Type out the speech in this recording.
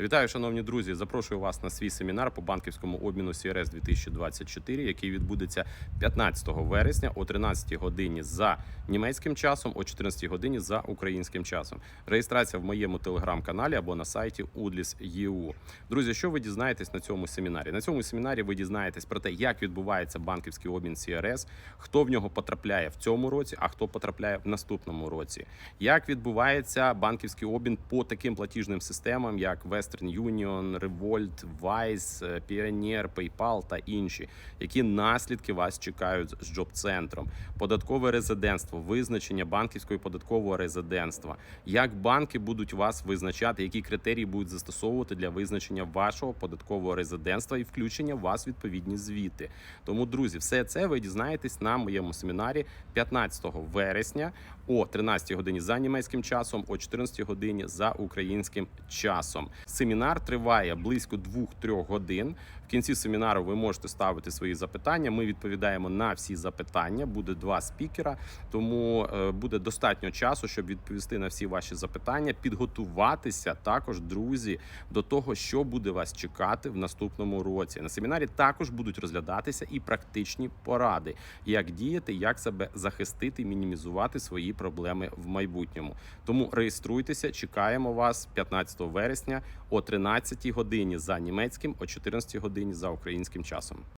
Вітаю, шановні друзі! Запрошую вас на свій семінар по банківському обміну CRS 2024, який відбудеться 15 вересня о 13 годині за німецьким часом, о 14 годині за українським часом. Реєстрація в моєму телеграм-каналі або на сайті udlis.eu. Друзі, що ви дізнаєтесь на цьому семінарі? На цьому семінарі ви дізнаєтесь про те, як відбувається банківський обмін CRS, хто в нього потрапляє в цьому році, а хто потрапляє в наступному році. Як відбувається банківський обмін по таким платіжним системам, як Western Union, Revolt, Wise, Pioneer, PayPal та інші, які наслідки вас чекають з джоб-центром, податкове резидентство, визначення банківського податкового резидентства, як банки будуть вас визначати, які критерії будуть застосовувати для визначення вашого податкового резидентства і включення в вас відповідні звіти. Тому, друзі, все це ви дізнаєтесь на моєму семінарі 15 вересня о 13 годині за німецьким часом, о 14 годині за українським часом. Семінар триває близько 2-3 годин. В кінці семінару ви можете ставити свої запитання. Ми відповідаємо на всі запитання. Буде два спікера, тому е, буде достатньо часу, щоб відповісти на всі ваші запитання, підготуватися також, друзі, до того, що буде вас чекати в наступному році. На семінарі також будуть розглядатися і практичні поради, як діяти, як себе захистити, мінімізувати свої проблеми в майбутньому. Тому реєструйтеся, чекаємо вас 15 вересня о 13 годині за німецьким, о 14 годині за українським часом.